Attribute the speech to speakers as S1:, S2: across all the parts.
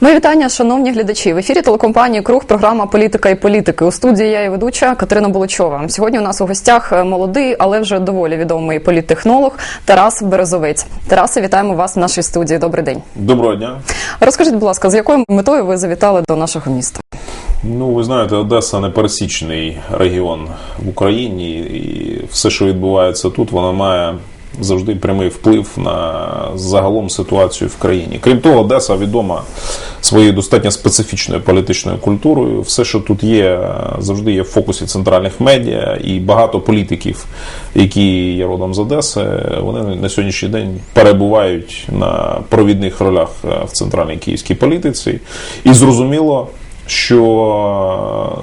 S1: Мої вітання, шановні глядачі. В ефірі телекомпанії Круг програма Політика і політики. У студії я і ведуча Катерина Буличова. Сьогодні у нас у гостях е, молодий, але вже доволі відомий політтехнолог Тарас Березовець. Тарасе, вітаємо вас в нашій студії. Добрий день.
S2: Доброго дня.
S1: Розкажіть, будь ласка, з якою метою ви завітали до нашого міста?
S2: Ну, ви знаєте, Одеса непересічний регіон в Україні, і все, що відбувається тут, воно має завжди прямий вплив на загалом ситуацію в країні. Крім того, Одеса відома своєю достатньо специфічною політичною культурою. Все, що тут є, завжди є в фокусі центральних медіа, і багато політиків, які є родом з Одеси, вони на сьогоднішній день перебувають на провідних ролях в центральній київській політиці. І зрозуміло що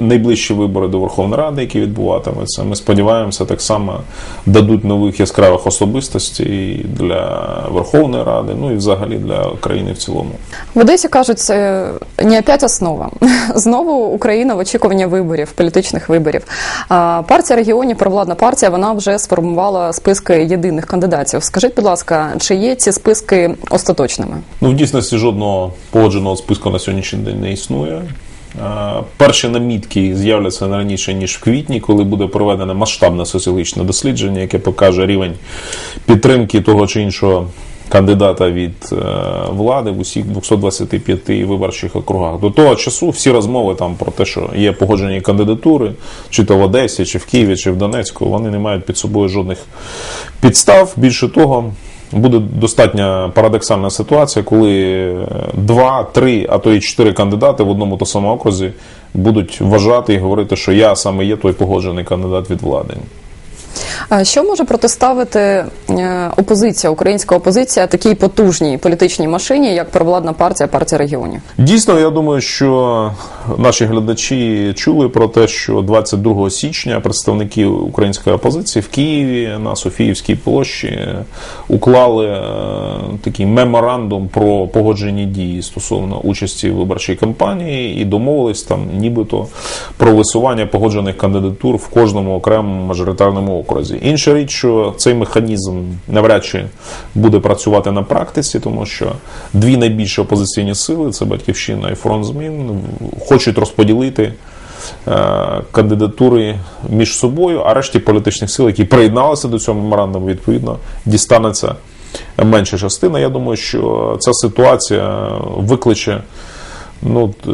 S2: найближчі вибори до Верховної Ради, які відбуватимуться, ми сподіваємося, так само дадуть нових яскравих особистостей для Верховної Ради, ну і взагалі для країни в цілому.
S1: В Одесі кажуть, це не опять основа. Знову Україна в очікуванні виборів, політичних виборів. Партія регіонів, провладна партія, вона вже сформувала списки єдиних кандидатів. Скажіть, будь ласка, чи є ці списки остаточними?
S2: Ну, в дійсності жодного погодженого списку на сьогоднішній день не існує. Е, Перші намітки з'являться не раніше ніж в квітні, коли буде проведене масштабне соціологічне дослідження, яке покаже рівень підтримки того чи іншого кандидата від е, влади в усіх 225 виборчих округах. До того часу всі розмови там про те, що є погоджені кандидатури, чи то в Одесі, чи в Києві, чи в Донецьку, вони не мають під собою жодних підстав. Більше того. Буде достатньо парадоксальна ситуація, коли два, три, а то і чотири кандидати в одному та самому окрузі будуть вважати і говорити, що я саме є той погоджений кандидат від влади.
S1: Що може протиставити е, опозиція, українська опозиція такій потужній політичній машині, як провладна партія, партія регіонів?
S2: Дійсно, я думаю, що наші глядачі чули про те, що 22 січня представники української опозиції в Києві на Софіївській площі уклали е, такий меморандум про погоджені дії стосовно участі в виборчій кампанії і домовились там, нібито про висування погоджених кандидатур в кожному окремому мажоритарному окрузі. Інша річ, що цей механізм навряд чи буде працювати на практиці, тому що дві найбільші опозиційні сили це батьківщина і фронт змін хочуть розподілити е, кандидатури між собою, а решті політичних сил, які приєдналися до цього меморандуму, відповідно дістанеться менша частина. Я думаю, що ця ситуація викличе ну, е,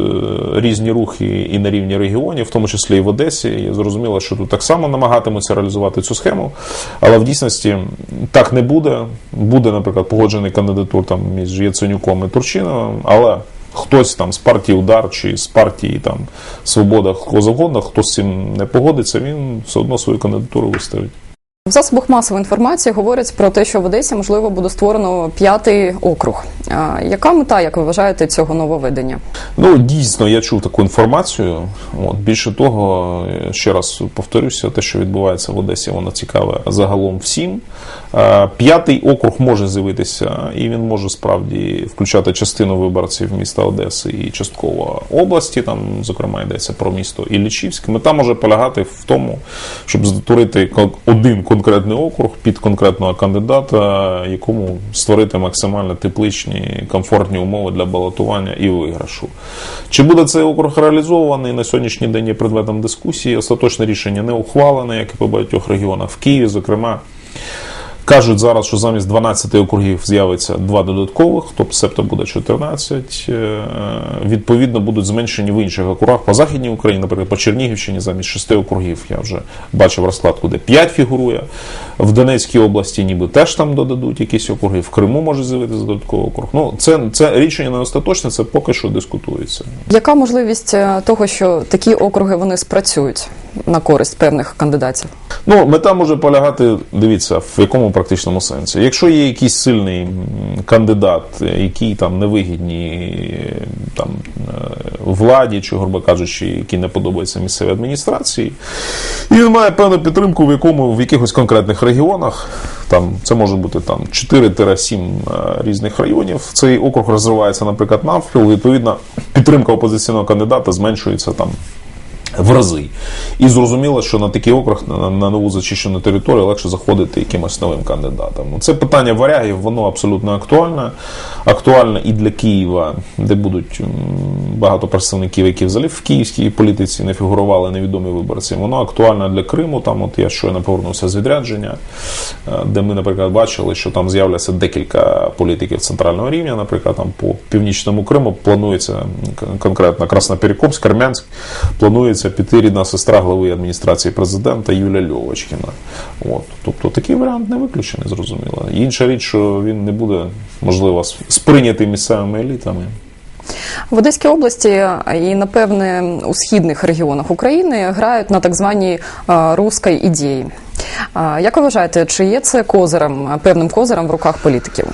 S2: різні рухи і на рівні регіонів, в тому числі і в Одесі. І зрозуміло, що тут так само намагатимуться реалізувати цю схему, але в дійсності так не буде. Буде, наприклад, погоджений кандидатур там між Яценюком і Турчиновим, але хтось там з партії Удар чи з партії там Свобода, кого завгодно, хто з цим не погодиться, він все одно свою кандидатуру виставить.
S1: В засобах масової інформації говорять про те, що в Одесі можливо буде створено п'ятий округ. Яка мета, як ви вважаєте, цього нововведення?
S2: Ну, дійсно, я чув таку інформацію. От більше того, ще раз повторюся, те, що відбувається в Одесі, воно цікаве загалом всім. Е, П'ятий округ може з'явитися, і він може справді включати частину виборців міста Одеси і частково області. Там, зокрема, йдеться про місто Іллічівськ. Мета може полягати в тому, щоб створити один конкретний округ під конкретного кандидата, якому створити максимально тепличні, комфортні умови для балотування і виграшу. Чи буде цей округ реалізований на сьогоднішній день є предметом дискусії? Остаточне рішення не ухвалене, як і по багатьох регіонах в Києві, зокрема. Кажуть зараз, що замість 12 округів з'явиться два додаткових, тобто себто буде 14. Е, Відповідно, будуть зменшені в інших округах. По Західній Україні, наприклад, по Чернігівщині замість 6 округів я вже бачив розкладку, де 5 фігурує. В Донецькій області ніби теж там додадуть якісь округи. В Криму може з'явитися додатковий округ. Ну, це, це рішення не остаточне, це поки що дискутується.
S1: Яка можливість е, того, що такі округи вони спрацюють на користь певних кандидатів?
S2: Ну, мета може полягати, дивіться, в якому практичному сенсі. Якщо є якийсь сильний кандидат, який там невигідні е, там е, владі, чи, грубо кажучи, які не подобаються місцевій адміністрації, і він має певну підтримку в якому в якихось конкретних регіонах. Там це може бути там 4-7 е, різних районів. Цей округ розвивається, наприклад, навпіл. Відповідно, підтримка опозиційного кандидата зменшується там В рази. І зрозуміло, що на такий округ, на, на нову зачищену територію легше заходити якимось новим кандидатом. Ну, Це питання варягів, воно абсолютно актуальне. Актуальне і для Києва, де будуть багато представників, які взагалі в київській політиці не фігурували невідомі виборці. Воно актуальне для Криму. Там, от я щойно повернувся з відрядження, е, де ми, наприклад, бачили, що там з'являться декілька політиків центрального рівня. Наприклад, там по північному Криму планується конкретно Красноперекопськ, Армянськ, планується піти рідна сестра глави адміністрації президента Юля Льовочкіна. От. Тобто такий варіант не виключений, зрозуміло. Інша річ, що він не буде, можливо, сприйнятий місцевими елітами.
S1: В Одеській області і напевне у східних регіонах України грають на так званій е, руській ідеї. Як ви вважаєте, чи є це козирем, е, певним козирем в руках політиків?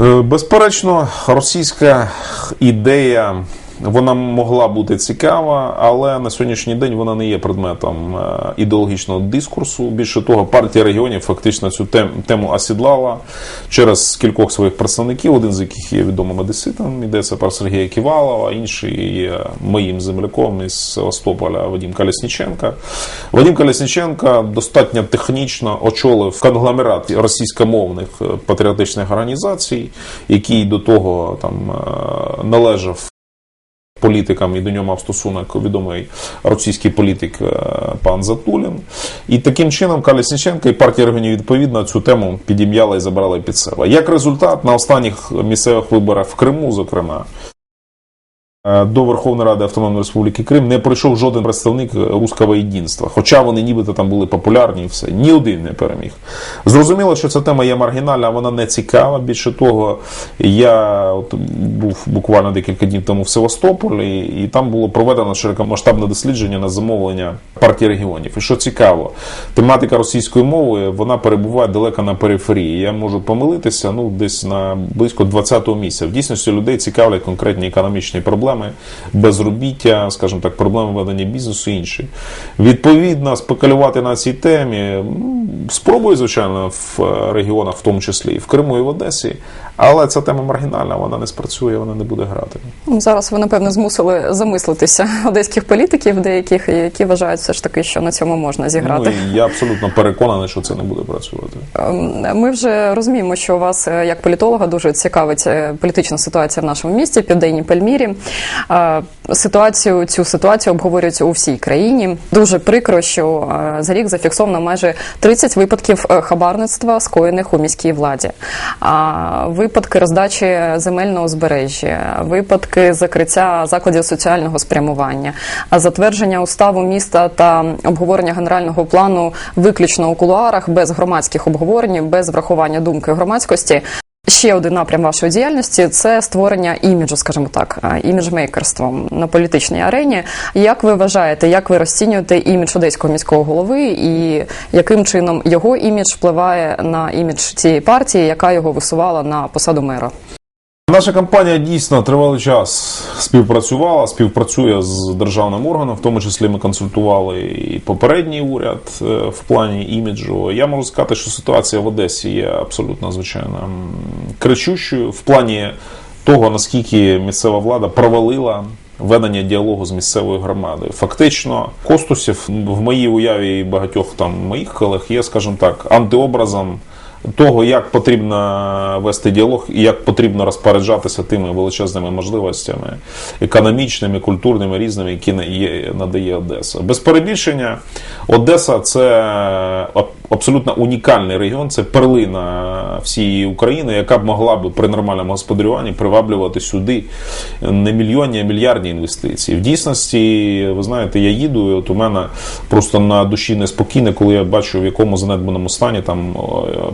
S2: Е, Безперечно, російська ідея вона могла бути цікава, але на сьогоднішній день вона не є предметом е, ідеологічного дискурсу. Більше того, партія регіонів фактично цю тем- тему осідлала через кількох своїх представників, один з яких є відомим одеситом, йдеться про Сергія Ківалова, інший є моїм земляком із Севастополя Вадим Колесніченка. Вадим Колесніченка достатньо технічно очолив конгломерат російськомовних е, патріотичних організацій, який до того там е, належав політикам і до нього мав стосунок відомий російський політик е, пан Затулін. І таким чином Калісніченка і партія регіонів відповідно цю тему підім'яла і забрала під себе. Як результат, на останніх місцевих виборах в Криму, зокрема, до Верховної Ради Автономної Республіки Крим не прийшов жоден представник руського єдинства, хоча вони нібито там були популярні і все. Ні один не переміг. Зрозуміло, що ця тема є маргінальна, вона не цікава. Більше того, я от був буквально декілька днів тому в Севастополі, і там було проведено широкомасштабне дослідження на замовлення партії регіонів. І що цікаво, тематика російської мови вона перебуває далеко на периферії. Я можу помилитися, ну десь на близько 20-го місця. В дійсності людей цікавлять конкретні економічні проблеми, безробіття, скажімо так, проблеми ведення бізнесу і інші. Відповідно, спекулювати на цій темі спробую, звичайно, в е, регіонах, в тому числі і в Криму і в Одесі. Але ця тема маргінальна, вона не спрацює, вона не буде грати.
S1: Ну, Зараз ви напевно змусили замислитися одеських політиків, деяких, які вважають все ж таки, що на цьому можна зіграти.
S2: Ну, я абсолютно переконаний, що це не буде працювати.
S1: Ем, Ми вже розуміємо, що вас е, як політолога дуже цікавить е, політична ситуація в нашому місті, південній Пальмірі. Е, Ситуацію цю ситуацію обговорюють у всій країні. Дуже прикро, що е, за рік зафіксовано майже 30 випадків е, хабарництва, скоєних у міській владі. Випадки роздачі земельного узбережжя, випадки закриття закладів соціального спрямування, затвердження уставу міста та обговорення генерального плану виключно у кулуарах без громадських обговорень, без врахування думки громадськості. Ще один напрям вашої діяльності це створення іміджу, скажімо так, іміджмейкерством на політичній арені. Як ви вважаєте, як ви розцінюєте імідж одеського міського голови, і яким чином його імідж впливає на імідж цієї партії, яка його висувала на посаду мера?
S2: Наша компанія дійсно тривалий час співпрацювала, співпрацює з державним органом, в тому числі ми консультували і попередній уряд е, в плані іміджу. Я можу сказати, що ситуація в Одесі є абсолютно звичайно кричущою в плані того, наскільки місцева влада провалила. Ведення діалогу з місцевою громадою. Фактично, Костусів в моїй уяві і багатьох там моїх колег є, скажімо так, антиобразом того, як потрібно вести діалог і як потрібно розпоряджатися тими величезними можливостями економічними, культурними, різними, які надає Одеса. Без перебільшення, Одеса це абсолютно унікальний регіон, це перлина всієї України, яка б могла б при нормальному господарюванні приваблювати сюди не мільйонні, а мільярдні інвестиції. В дійсності, ви знаєте, я їду, і от у мене просто на душі неспокійно, коли я бачу, в якому занедбаному стані там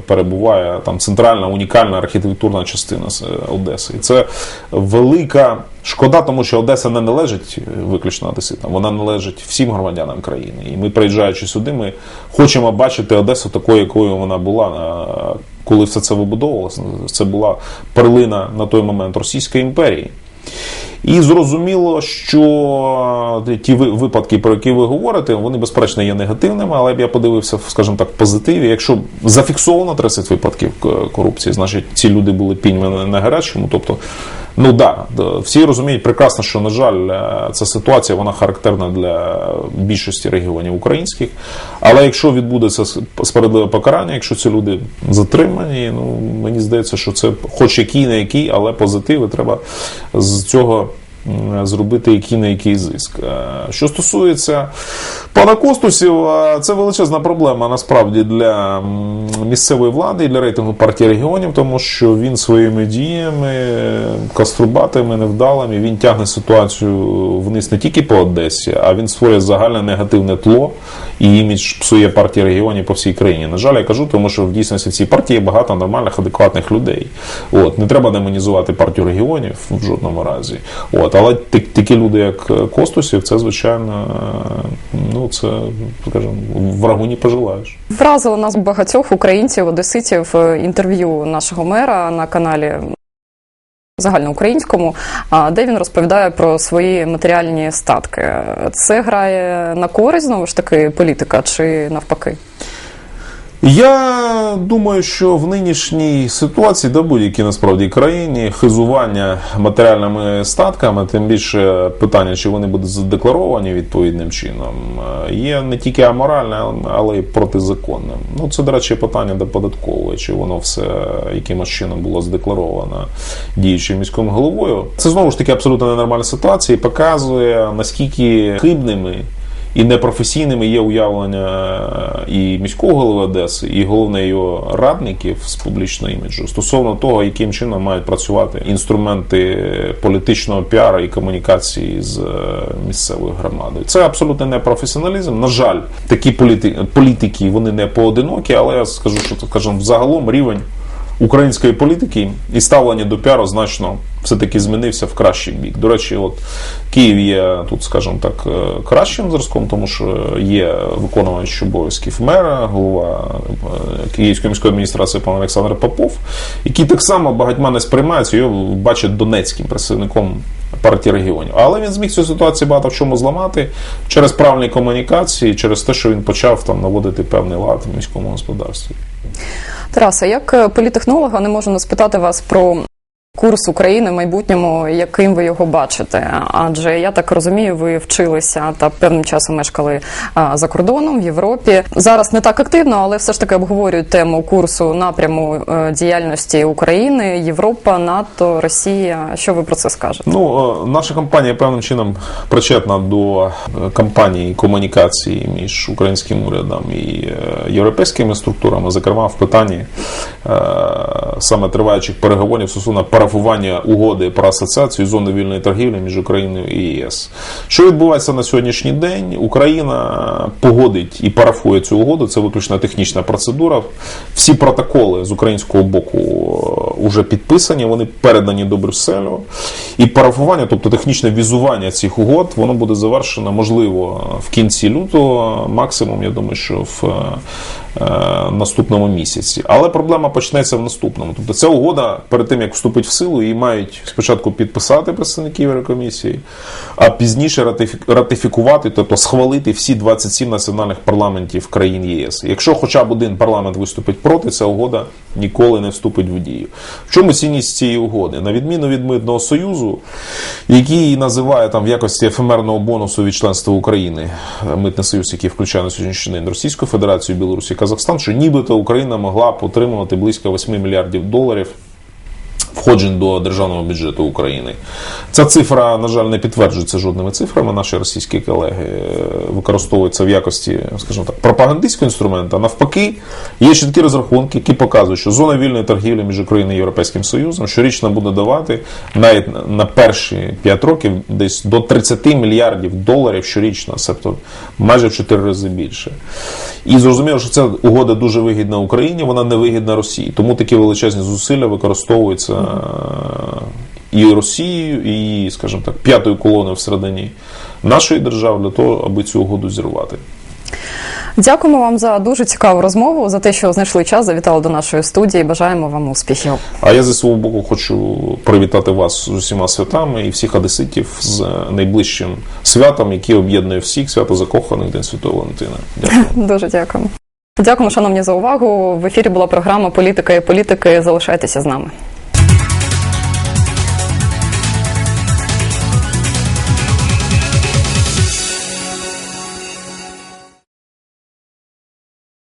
S2: перебуває там центральна унікальна архітектурна частина Одеси. І це велика шкода, тому що Одеса не належить виключно одеситам, вона належить всім громадянам країни. І ми, приїжджаючи сюди, ми хочемо бачити Одесу такою, якою вона була. е, Коли все це вибудовувалося, це була перлина на той момент Російської імперії. І зрозуміло, що ті ви- випадки, про які ви говорите, вони безперечно є негативними, але б я подивився, скажімо так, в позитиві. Якщо зафіксовано 30 випадків корупції, значить ці люди були піньми на гарячому. Тобто, ну да, всі розуміють прекрасно, що на жаль, е, ця ситуація вона характерна для більшості регіонів українських. Але якщо відбудеться справедливе покарання, якщо ці люди затримані, ну мені здається, що це хоч який не який, але позитиви треба з цього. М, Зробити який на який зиск. Е, Що стосується пана Костусів, е, це величезна проблема насправді для місцевої влади і для рейтингу партії регіонів, тому що він своїми діями, е, каструбатими, невдалими, він тягне ситуацію вниз не тільки по Одесі, а він створює загальне негативне тло і імідж псує партії регіонів по всій країні. На жаль, я кажу, тому що в дійсності в цій партії багато нормальних, адекватних людей. От не треба демонізувати партію регіонів в жодному разі. От, але такі люди, як е, Костусів, це звичайно, е, ну це скажімо, врагу не пожелаєш.
S1: Вразило нас багатьох українців, одеситів е, інтерв'ю нашого мера на каналі загальноукраїнському, де він розповідає про свої матеріальні статки. Це грає на користь знову ж таки політика чи навпаки?
S2: Я думаю, що в нинішній ситуації, да будь-якій насправді країні, хизування матеріальними статками, тим більше питання, чи вони будуть задекларовані відповідним чином, е, є не тільки аморальним, але й протизаконним. Ну це, до речі, питання до податкової, чи воно все якимось чином було задекларовано діючим міським головою. Це знову ж таки абсолютно ненормальна ситуація і показує наскільки хибними і непрофесійними є уявлення і міського голови Одеси, і головне його радників з публічного іміджу стосовно того, яким чином мають працювати інструменти політичного піару і комунікації з е, місцевою громадою. Це абсолютно не професіоналізм. На жаль, такі політи- політики вони не поодинокі, але я скажу, що скажімо, взагалом рівень української політики і ставлення до піару значно все-таки змінився в кращий бік. До речі, от Київ є тут, скажімо так, е, кращим зразком, тому що є виконувач обов'язків мера, голова е, Київської міської адміністрації пан Олександр Попов, який так само багатьма не сприймається, його бачать донецьким представником партії регіонів. Але він зміг цю ситуацію багато в чому зламати через правильні комунікації, через те, що він почав там наводити певний лад в міському господарстві.
S1: Тараса, як е, політехнолога не можу не спитати вас про курс України в майбутньому, яким ви його бачите? Адже я так розумію, ви вчилися та певним часом мешкали за кордоном в Європі. Зараз не так активно, але все ж таки обговорюють тему курсу напряму е, діяльності України, Європа, НАТО, Росія. Що ви про це скажете?
S2: Ну, е, наша компанія певним чином причетна до е, кампанії комунікації між українським урядом і європейськими структурами, зокрема в питанні саме триваючих переговорів стосовно парафування угоди про асоціацію зони вільної торгівлі між Україною і ЄС. Що відбувається на сьогоднішній день? Україна погодить і парафує цю угоду. Це виключно технічна процедура. Всі протоколи з українського боку вже підписані, вони передані до Брюсселю. І парафування, тобто технічне візування цих угод, воно буде завершено, можливо, в кінці лютого, максимум, я думаю, що в е, наступному місяці. Але проблема почнеться в наступному. Тобто ця угода перед тим, як вступить в силу, її мають спочатку підписати представники Єврокомісії, а пізніше ратифі- ратифікувати, тобто схвалити всі 27 національних парламентів країн ЄС. Якщо хоча б один парламент виступить проти, ця угода ніколи не вступить в дію. В чому цінність цієї угоди? На відміну від митного союзу, який її називає там в якості ефемерного бонусу від членства України, митний союз, який включає на сьогоднішній день Російську Федерацію, Білорусь і Казахстан, що нібито Україна могла б отримувати близько 8 мільярдів доларів входжень до державного бюджету України. Ця цифра, на жаль, не підтверджується жодними цифрами. Наші російські колеги е, використовуються в якості, скажімо так, пропагандистського інструменту. А навпаки, є чіткі розрахунки, які показують, що зона вільної торгівлі між Україною і Європейським Союзом щорічно буде давати навіть на перші 5 років десь до 30 мільярдів доларів щорічно, тобто майже в 4 рази більше. І зрозуміло, що ця угода дуже вигідна Україні, вона не вигідна Росії. Тому такі величезні зусилля використовуються і Росією, і, скажімо так, п'ятою колоною всередині нашої держави для того, аби цю угоду зірвати.
S1: Дякуємо вам за дуже цікаву розмову, за те, що знайшли час, завітали до нашої студії. Бажаємо вам успіхів.
S2: А я зі свого боку хочу привітати вас з усіма святами і всіх одеситів з найближчим святом, яке об'єднує всіх свято закоханих День Святого Валентина. Дякую.
S1: Дуже дякуємо. Дякуємо, шановні, за увагу. В ефірі була програма Політика і політики. Залишайтеся з нами.